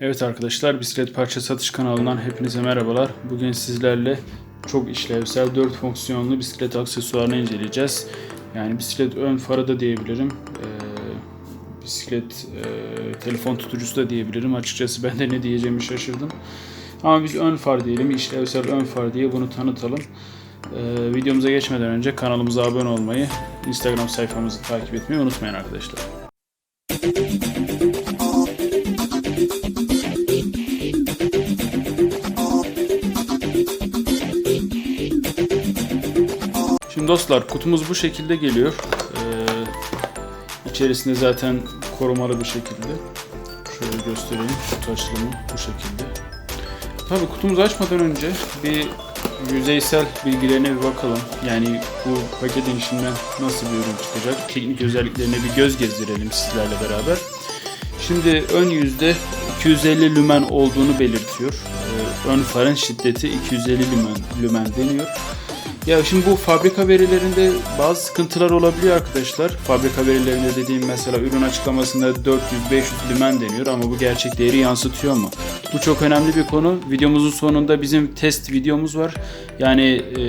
Evet arkadaşlar bisiklet parça satış kanalından hepinize merhabalar. Bugün sizlerle çok işlevsel 4 fonksiyonlu bisiklet aksesuarını inceleyeceğiz. Yani bisiklet ön farı da diyebilirim. Ee, bisiklet e, telefon tutucusu da diyebilirim. Açıkçası ben de ne diyeceğimi şaşırdım. Ama biz ön far diyelim, işlevsel ön far diye bunu tanıtalım. Ee, videomuza geçmeden önce kanalımıza abone olmayı, Instagram sayfamızı takip etmeyi unutmayın arkadaşlar. Şimdi dostlar kutumuz bu şekilde geliyor. Ee, içerisinde zaten korumalı bir şekilde. Şöyle göstereyim. Kutu açılımı bu şekilde. Tabii kutumuzu açmadan önce bir yüzeysel bilgilerine bir bakalım. Yani bu paketin içinden nasıl bir ürün çıkacak? Teknik özelliklerine bir göz gezdirelim sizlerle beraber. Şimdi ön yüzde 250 lümen olduğunu belirtiyor. Ee, ön farın şiddeti 250 lümen, lümen deniyor. Ya şimdi bu fabrika verilerinde bazı sıkıntılar olabiliyor arkadaşlar. Fabrika verilerinde dediğim mesela ürün açıklamasında 400-500 lümen deniyor ama bu gerçek değeri yansıtıyor mu? Bu çok önemli bir konu. Videomuzun sonunda bizim test videomuz var. Yani e,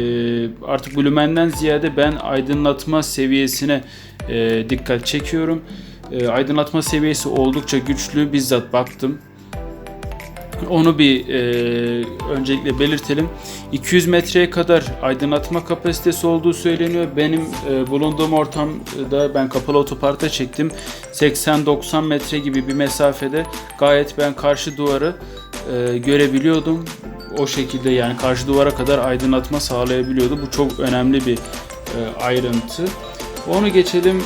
artık bu lümenden ziyade ben aydınlatma seviyesine e, dikkat çekiyorum. E, aydınlatma seviyesi oldukça güçlü. Bizzat baktım. Onu bir e, öncelikle belirtelim. 200 metreye kadar aydınlatma kapasitesi olduğu söyleniyor. Benim e, bulunduğum ortamda ben kapalı otoparkta çektim. 80-90 metre gibi bir mesafede gayet ben karşı duvarı e, görebiliyordum. O şekilde yani karşı duvara kadar aydınlatma sağlayabiliyordu. Bu çok önemli bir e, ayrıntı. Onu geçelim.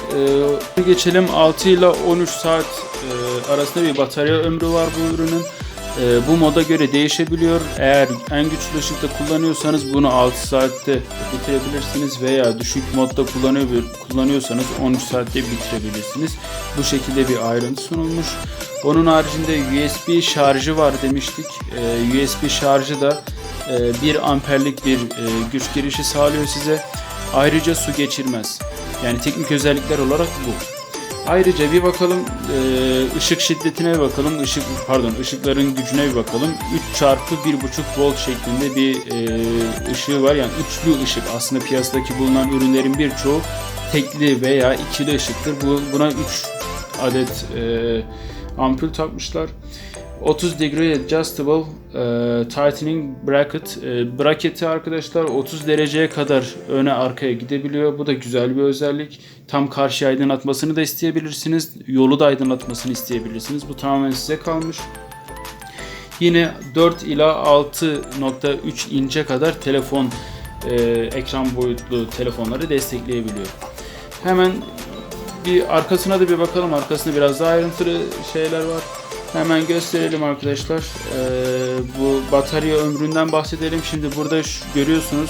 E, geçelim 6 ile 13 saat e, arasında bir batarya ömrü var bu ürünün. E, bu moda göre değişebiliyor. Eğer en güçlü ışıkta kullanıyorsanız bunu 6 saatte bitirebilirsiniz veya düşük modda kullanıyor, kullanıyorsanız 13 saatte bitirebilirsiniz. Bu şekilde bir ayrıntı sunulmuş. Onun haricinde USB şarjı var demiştik. E, USB şarjı da e, 1 amperlik bir e, güç girişi sağlıyor size. Ayrıca su geçirmez. Yani teknik özellikler olarak bu. Ayrıca bir bakalım e, ışık şiddetine bir bakalım. Işık pardon ışıkların gücüne bir bakalım. 3 çarpı 1.5 volt şeklinde bir e, ışığı var. Yani üçlü ışık. Aslında piyasadaki bulunan ürünlerin birçoğu tekli veya ikili ışıktır. Bu buna 3 adet e, ampul takmışlar. 30 degree adjustable e, tightening bracket e, bracketi arkadaşlar 30 dereceye kadar öne arkaya gidebiliyor. Bu da güzel bir özellik. Tam karşı aydınlatmasını da isteyebilirsiniz. Yolu da aydınlatmasını isteyebilirsiniz. Bu tamamen size kalmış. Yine 4 ila 6.3 inçe kadar telefon e, ekran boyutlu telefonları destekleyebiliyor. Hemen bir arkasına da bir bakalım. Arkasında biraz daha ayrıntılı şeyler var. Hemen gösterelim arkadaşlar. Ee, bu batarya ömründen bahsedelim. Şimdi burada şu, görüyorsunuz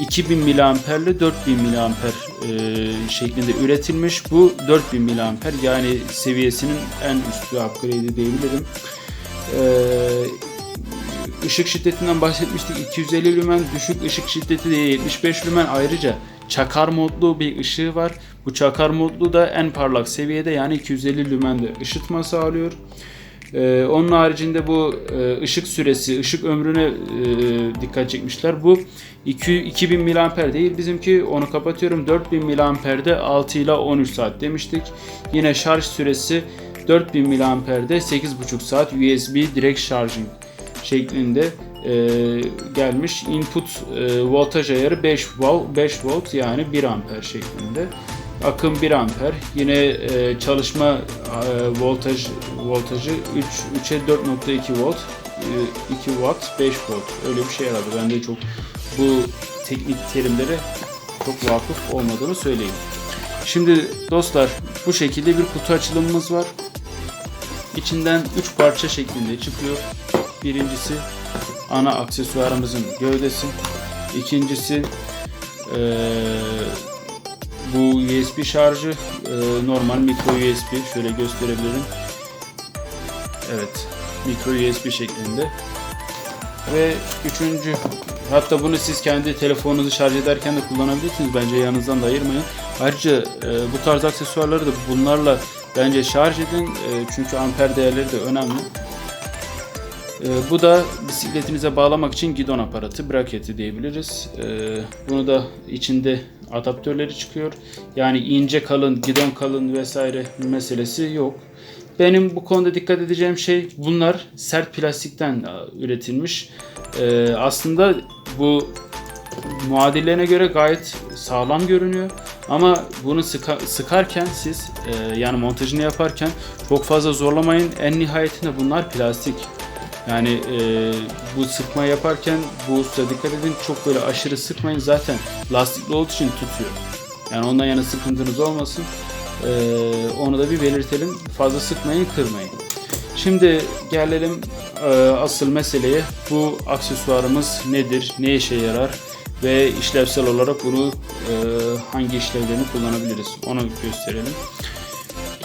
2000 mAh ile 4000 mAh e, şeklinde üretilmiş. Bu 4000 mAh yani seviyesinin en üstü upgrade'i diyebilirim. Ee, ışık şiddetinden bahsetmiştik. 250 lümen düşük ışık şiddeti de 75 lümen ayrıca çakar modlu bir ışığı var. Bu çakar modlu da en parlak seviyede yani 250 lümende ışıtma sağlıyor. Ee, onun haricinde bu e, ışık süresi, ışık ömrüne e, dikkat çekmişler. Bu 2, 2000 mAh değil bizimki onu kapatıyorum. 4000 mAh'de 6 ile 13 saat demiştik. Yine şarj süresi 4000 mAh'de 8,5 saat USB direkt charging şeklinde e, gelmiş. Input e, voltaj ayarı 5 volt, 5 volt yani 1 amper şeklinde. Akım 1 amper. Yine e, çalışma e, voltaj voltajı 3 3'e 4.2 volt. E, 2 watt 5 volt. Öyle bir şey herhalde. Ben de çok bu teknik terimlere çok vakıf olmadığını söyleyeyim. Şimdi dostlar bu şekilde bir kutu açılımımız var. İçinden 3 parça şeklinde çıkıyor. Birincisi ana aksesuarımızın gövdesi. İkincisi e, bu USB şarjı e, normal mikro USB şöyle gösterebilirim. Evet mikro USB şeklinde. Ve üçüncü hatta bunu siz kendi telefonunuzu şarj ederken de kullanabilirsiniz. Bence yanınızdan da ayırmayın. Ayrıca e, bu tarz aksesuarları da bunlarla bence şarj edin. E, çünkü amper değerleri de önemli. Ee, bu da bisikletinize bağlamak için gidon aparatı, braketi diyebiliriz. Ee, bunu da içinde adaptörleri çıkıyor. Yani ince kalın, gidon kalın vesaire meselesi yok. Benim bu konuda dikkat edeceğim şey bunlar sert plastikten e, üretilmiş. Ee, aslında bu muadillerine göre gayet sağlam görünüyor. Ama bunu sıka- sıkarken siz e, yani montajını yaparken çok fazla zorlamayın. En nihayetinde bunlar plastik. Yani e, bu sıkma yaparken bu usta dikkat edin çok böyle aşırı sıkmayın zaten lastikli olduğu için tutuyor. Yani ondan yana sıkıntınız olmasın. E, onu da bir belirtelim. Fazla sıkmayın, kırmayın. Şimdi gelelim e, asıl meseleye. Bu aksesuarımız nedir, ne işe yarar ve işlevsel olarak bunu e, hangi işlevlerini kullanabiliriz onu gösterelim.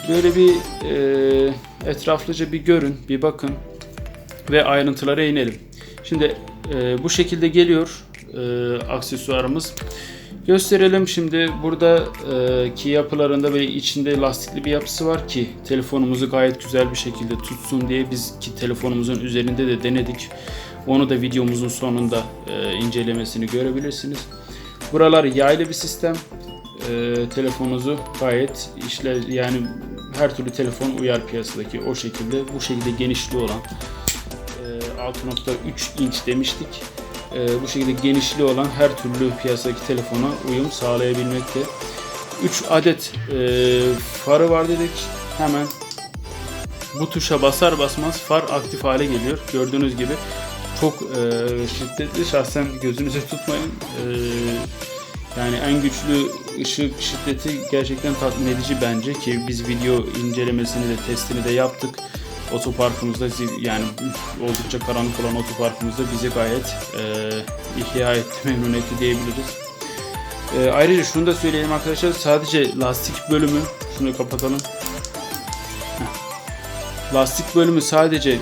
Böyle bir e, etraflıca bir görün, bir bakın ve ayrıntılara inelim. Şimdi e, bu şekilde geliyor e, aksesuarımız. Gösterelim şimdi burada e, yapılarında böyle içinde lastikli bir yapısı var ki telefonumuzu gayet güzel bir şekilde tutsun diye biz ki telefonumuzun üzerinde de denedik. Onu da videomuzun sonunda e, incelemesini görebilirsiniz. Buralar yaylı bir sistem. E, telefonunuzu gayet işle yani her türlü telefon uyar piyasadaki o şekilde bu şekilde genişliği olan 6.3 inç demiştik. E, bu şekilde genişliği olan her türlü piyasadaki telefona uyum sağlayabilmekte. 3 adet e, farı var dedik. Hemen bu tuşa basar basmaz far aktif hale geliyor. Gördüğünüz gibi çok e, şiddetli. Şahsen gözünüze tutmayın. E, yani en güçlü ışık şiddeti gerçekten tatmin edici bence ki biz video incelemesini de testini de yaptık. Otoparkımızda yani oldukça karanlık olan otoparkımızda bizi gayet e, ihya etti, memnun etti diyebiliriz. E, ayrıca şunu da söyleyeyim arkadaşlar sadece lastik bölümü şunu kapatalım. Lastik bölümü sadece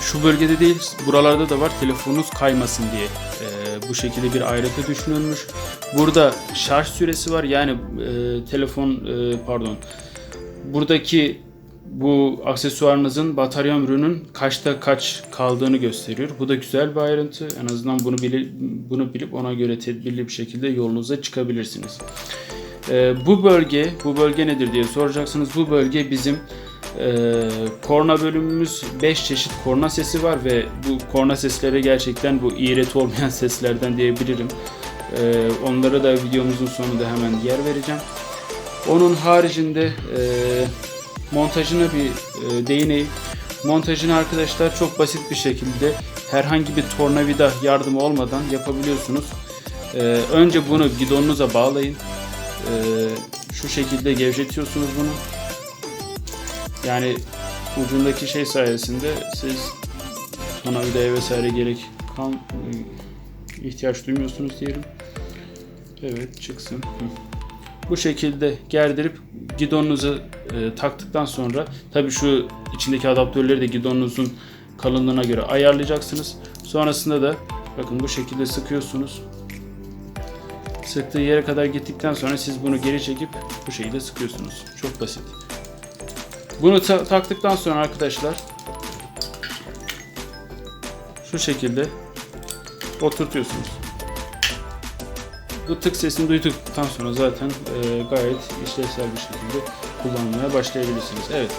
şu bölgede değil buralarda da var telefonunuz kaymasın diye e, bu şekilde bir ayrıntı düşünülmüş. Burada şarj süresi var yani e, telefon e, pardon buradaki bu aksesuarınızın batarya ömrünün kaçta kaç kaldığını gösteriyor. Bu da güzel bir ayrıntı. En azından bunu bilip, bunu bilip ona göre tedbirli bir şekilde yolunuza çıkabilirsiniz. Ee, bu bölge, bu bölge nedir diye soracaksınız. Bu bölge bizim e, korna bölümümüz 5 çeşit korna sesi var ve bu korna sesleri gerçekten bu iğreti olmayan seslerden diyebilirim. Ee, onlara da videomuzun sonunda hemen yer vereceğim. Onun haricinde e, montajına bir e, değineyim. Montajını arkadaşlar çok basit bir şekilde herhangi bir tornavida yardımı olmadan yapabiliyorsunuz. E, önce bunu gidonunuza bağlayın. E, şu şekilde gevşetiyorsunuz bunu. Yani ucundaki şey sayesinde siz tornavidaya vesaire gerek kan ihtiyaç duymuyorsunuz diyelim. Evet çıksın. Bu şekilde gerdirip gidonunuzu e, taktıktan sonra tabi şu içindeki adaptörleri de gidonunuzun kalınlığına göre ayarlayacaksınız. Sonrasında da bakın bu şekilde sıkıyorsunuz. Sıktığı yere kadar gittikten sonra siz bunu geri çekip bu şekilde sıkıyorsunuz. Çok basit. Bunu ta- taktıktan sonra arkadaşlar şu şekilde oturtuyorsunuz. Bu tık sesini duyduktan sonra zaten e, gayet işlevsel bir şekilde kullanmaya başlayabilirsiniz. Evet.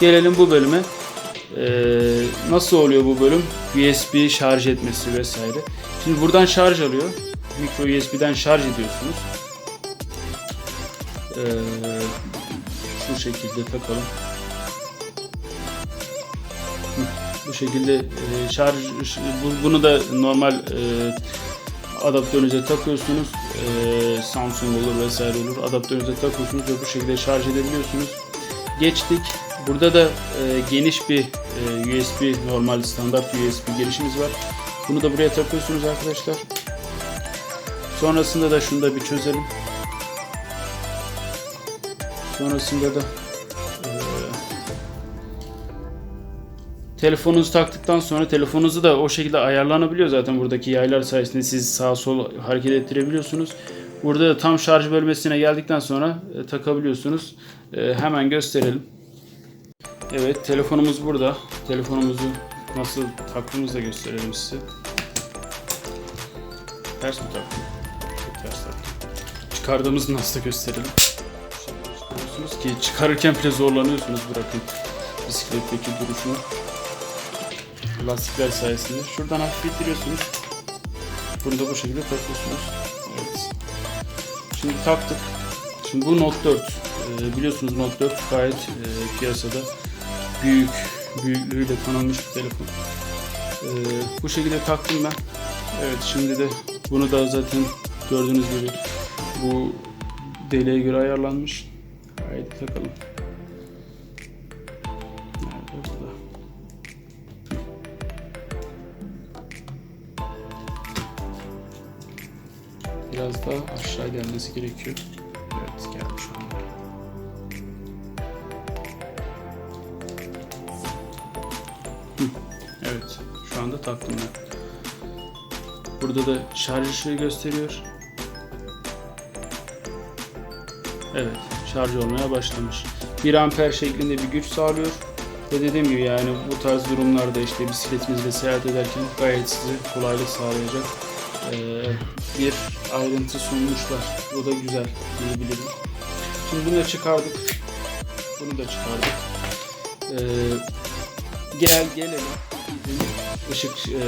Gelelim bu bölüme. E, nasıl oluyor bu bölüm? USB şarj etmesi vesaire. Şimdi buradan şarj alıyor. Micro USB'den şarj ediyorsunuz. E, şu şekilde takalım. Bu şekilde e, şarj bu- bunu da normal e, adaptörünüze takıyorsunuz. Ee, Samsung olur vesaire olur. Adaptörünüze takıyorsunuz ve bu şekilde şarj edebiliyorsunuz. Geçtik. Burada da e, geniş bir e, USB normal standart USB girişimiz var. Bunu da buraya takıyorsunuz arkadaşlar. Sonrasında da şunu da bir çözelim. Sonrasında da Telefonunuzu taktıktan sonra telefonunuzu da o şekilde ayarlanabiliyor zaten buradaki yaylar sayesinde siz sağ sol hareket ettirebiliyorsunuz. Burada da tam şarj bölmesine geldikten sonra e, takabiliyorsunuz. E, hemen gösterelim. Evet telefonumuz burada. Telefonumuzu nasıl taktığımızı da gösterelim size. Ters mi taktım? Ters taktım. Çıkardığımızı nasıl da gösterelim. Çıkarıyorsunuz ki çıkarırken bile zorlanıyorsunuz bırakın bisikletteki duruşunu. Lastikler sayesinde. Şuradan hafif ittiriyorsunuz. Bunu da bu şekilde takıyorsunuz. Evet. Şimdi taktık. Şimdi bu Note 4. Ee, biliyorsunuz Note 4 gayet e, piyasada büyük, büyüklüğüyle tanınmış bir telefon. Ee, bu şekilde taktım ben. Evet şimdi de bunu da zaten gördüğünüz gibi bu deliğe göre ayarlanmış. Haydi takalım. Biraz daha aşağı gelmesi gerekiyor. Evet anda. Hı, Evet şu anda taktım ben. Burada da şarj ışığı gösteriyor. Evet şarj olmaya başlamış. 1 amper şeklinde bir güç sağlıyor. Ve dediğim gibi yani bu tarz durumlarda işte bisikletinizle seyahat ederken gayet size kolaylık sağlayacak bir ayrıntı sunmuşlar. O da güzel diyebilirim. Şimdi bunu da çıkardık. Bunu da çıkardık. Ee, gel gelelim. Işık e,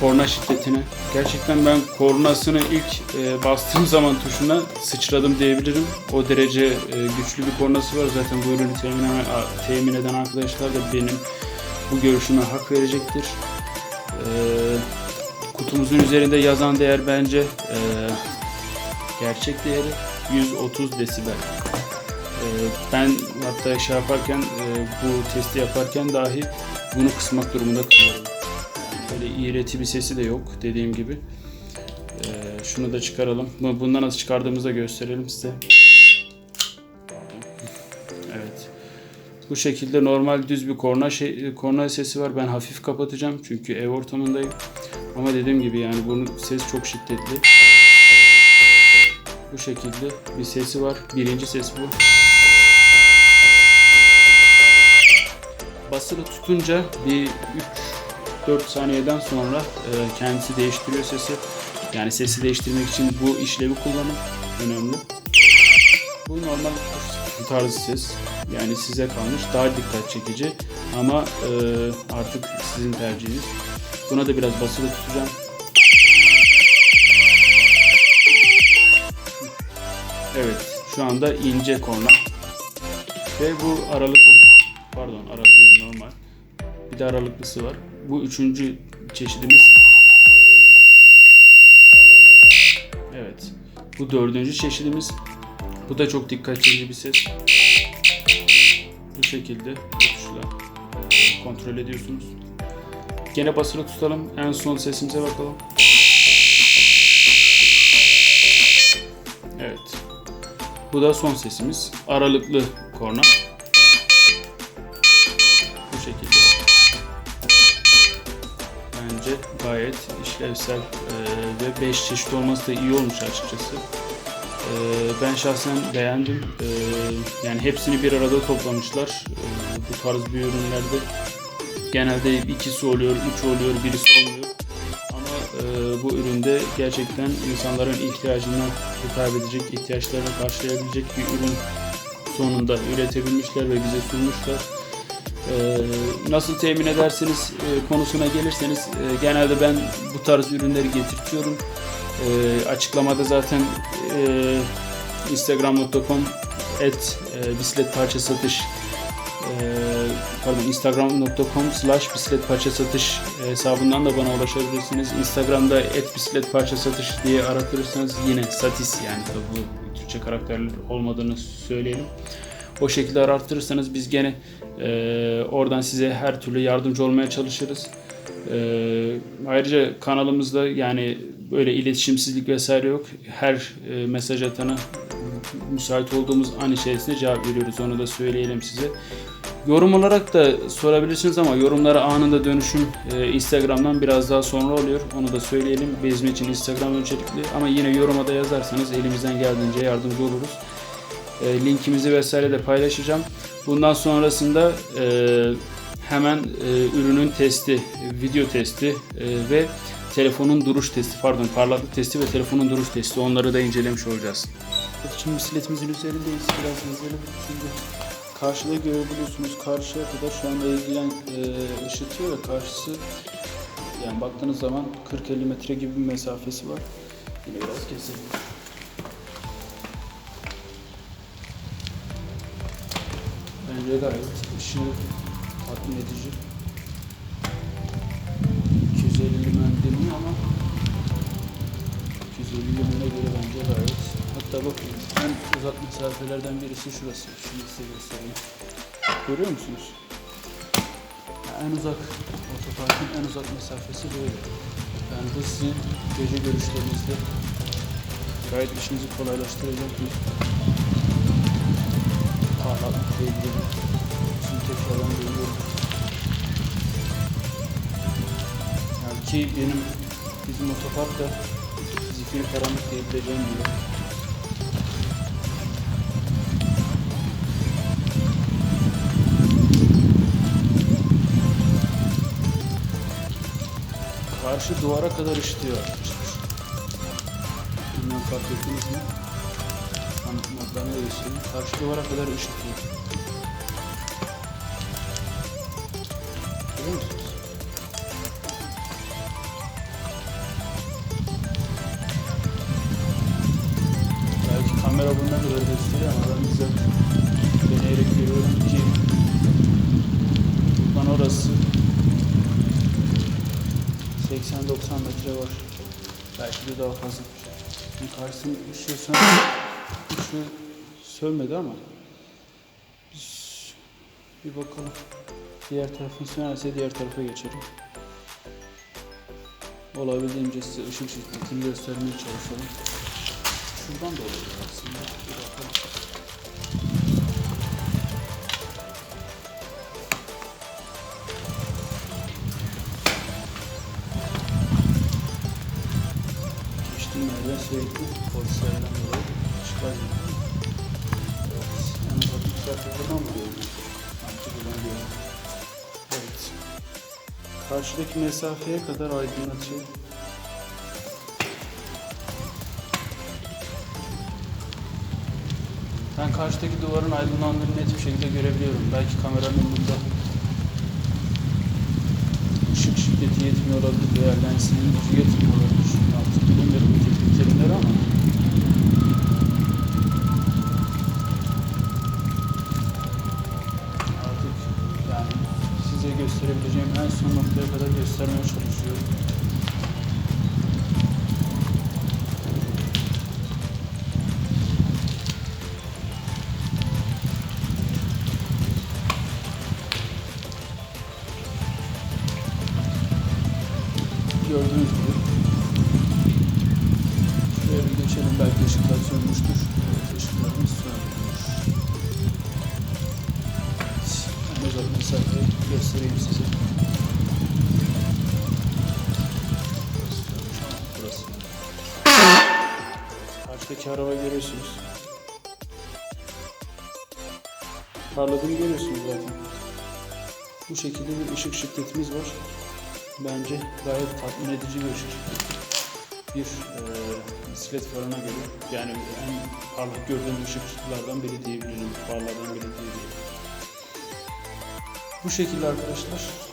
korna şiddetine. Gerçekten ben kornasını ilk e, bastığım zaman tuşuna sıçradım diyebilirim. O derece e, güçlü bir kornası var. Zaten bu ürünü temin, temin eden arkadaşlar da benim bu görüşüme hak verecektir. E, kutumuzun üzerinde yazan değer bence e, gerçek değeri 130 desibel. E, ben hatta şey yaparken e, bu testi yaparken dahi bunu kısmak durumunda kalıyorum. Böyle iğreti bir sesi de yok dediğim gibi. E, şunu da çıkaralım. Bu- Bundan nasıl çıkardığımızı gösterelim size. Evet. Bu şekilde normal düz bir korna şey, korna sesi var. Ben hafif kapatacağım çünkü ev ortamındayım. Ama dediğim gibi yani bunun ses çok şiddetli. Bu şekilde bir sesi var. Birinci ses bu. Basılı tutunca bir 3-4 saniyeden sonra e, kendisi değiştiriyor sesi. Yani sesi değiştirmek için bu işlevi kullanın. Önemli. Bu normal kuş tarzı ses. Yani size kalmış. Daha dikkat çekici. Ama e, artık sizin tercihiniz. Buna da biraz basılı tutacağım. Evet. Şu anda ince korna. Ve bu aralıklı. Pardon aralıklı değil normal. Bir de aralıklısı var. Bu üçüncü çeşidimiz. Evet. Bu dördüncü çeşidimiz. Bu da çok dikkat çekici bir ses. Bu şekilde bu tuşla kontrol ediyorsunuz. Gene basılı tutalım. En son sesimize bakalım. Evet. Bu da son sesimiz. Aralıklı korna. Bu şekilde. Bence gayet işlevsel e, ve 5 çeşit olması da iyi olmuş açıkçası. E, ben şahsen beğendim. E, yani hepsini bir arada toplamışlar. Bu tarz bir ürünlerde genelde ikisi oluyor, üç oluyor, birisi olmuyor. Ama e, bu üründe gerçekten insanların ihtiyacına hitap edecek, ihtiyaçlarını karşılayabilecek bir ürün sonunda üretebilmişler ve bize sunmuşlar. E, nasıl temin edersiniz e, konusuna gelirseniz e, genelde ben bu tarz ürünleri getirtiyorum. E, açıklamada zaten e, instagram.com et e, bisiklet parça satış pardon instagram.com slash bisiklet parça satış hesabından da bana ulaşabilirsiniz. Instagram'da et bisiklet parça satış diye aratırsanız yine satis yani tabii bu Türkçe karakterler olmadığını söyleyelim. O şekilde arattırırsanız biz gene e, oradan size her türlü yardımcı olmaya çalışırız. E, ayrıca kanalımızda yani böyle iletişimsizlik vesaire yok. Her e, mesaj atana müsait olduğumuz an içerisinde cevap veriyoruz. Onu da söyleyelim size. Yorum olarak da sorabilirsiniz ama yorumlara anında dönüşüm e, Instagram'dan biraz daha sonra oluyor. Onu da söyleyelim. Bizim için Instagram öncelikli ama yine yoruma da yazarsanız elimizden geldiğince yardımcı oluruz. E, linkimizi vesaire de paylaşacağım. Bundan sonrasında e, hemen e, ürünün testi, video testi e, ve telefonun duruş testi, pardon parlaklık testi ve telefonun duruş testi onları da incelemiş olacağız. Şimdi bisikletimizin üzerindeyiz. Biraz gezelim. Şimdi karşıda görebiliyorsunuz. Karşıya kadar şu anda ilgilen e, ışıtıyor ve karşısı yani baktığınız zaman 40-50 metre gibi bir mesafesi var. Yine biraz gezelim. Bence gayet ışığı tatmin edici. 250 lümen deniyor ama 250 lümene göre bence gayet. Hatta bakın en uzak mesafelerden birisi şurası. Şimdi size göstereyim. Görüyor musunuz? En uzak otoparkın en uzak mesafesi böyle. Yani bu sizin gece görüşlerinizde gayet işinizi kolaylaştıracak bir parlaklıkla ilgili. Tekrardan duyuyorum. Yani ki benim bizim otoparkta zifiri karanlık diyebileceğim bir. Karşı duvara kadar arkadaşlar. Bilmem fark ettiniz mi? Anlatmadan öyle söyleyeyim. Karşı duvara kadar ışıtıyor. Belki kamera ne kadar gösteriyor ama ben bize deneyerek görüyorum ki buradan orası 80-90 metre var. Belki de daha fazla. Şimdi karşısının ışığı sön ışığı sönmedi ama bir bakalım. Diğer tarafın sönerse diğer tarafa geçelim. Olabildiğince size ışık şiddetini göstermeye çalışalım. Şuradan da olabilir aslında. Bir bakalım. Geçtiğim yerden sürekli polislerden dolayı. Evet. Yani bakın zaten buradan mı Karşıdaki mesafeye kadar aydınlatıyor. Ben karşıdaki duvarın aydınlandığını net bir şekilde görebiliyorum. Belki kameranın burada ışık şiddeti yetmiyor olabilir veya lensinin gücü yetmiyor olabilir. Artık bilmiyorum bu Uzak mesafeyi göstereyim size. Burası. Karşıdaki araba görüyorsunuz. Parladığını görüyorsunuz zaten. Bu şekilde bir ışık şiddetimiz var. Bence gayet tatmin edici bir ışık. Bir e, bisiklet farına göre yani en parlak gördüğüm ışıklardan biri diyebilirim. Parlardan biri diyebilirim. Bu şekilde arkadaşlar.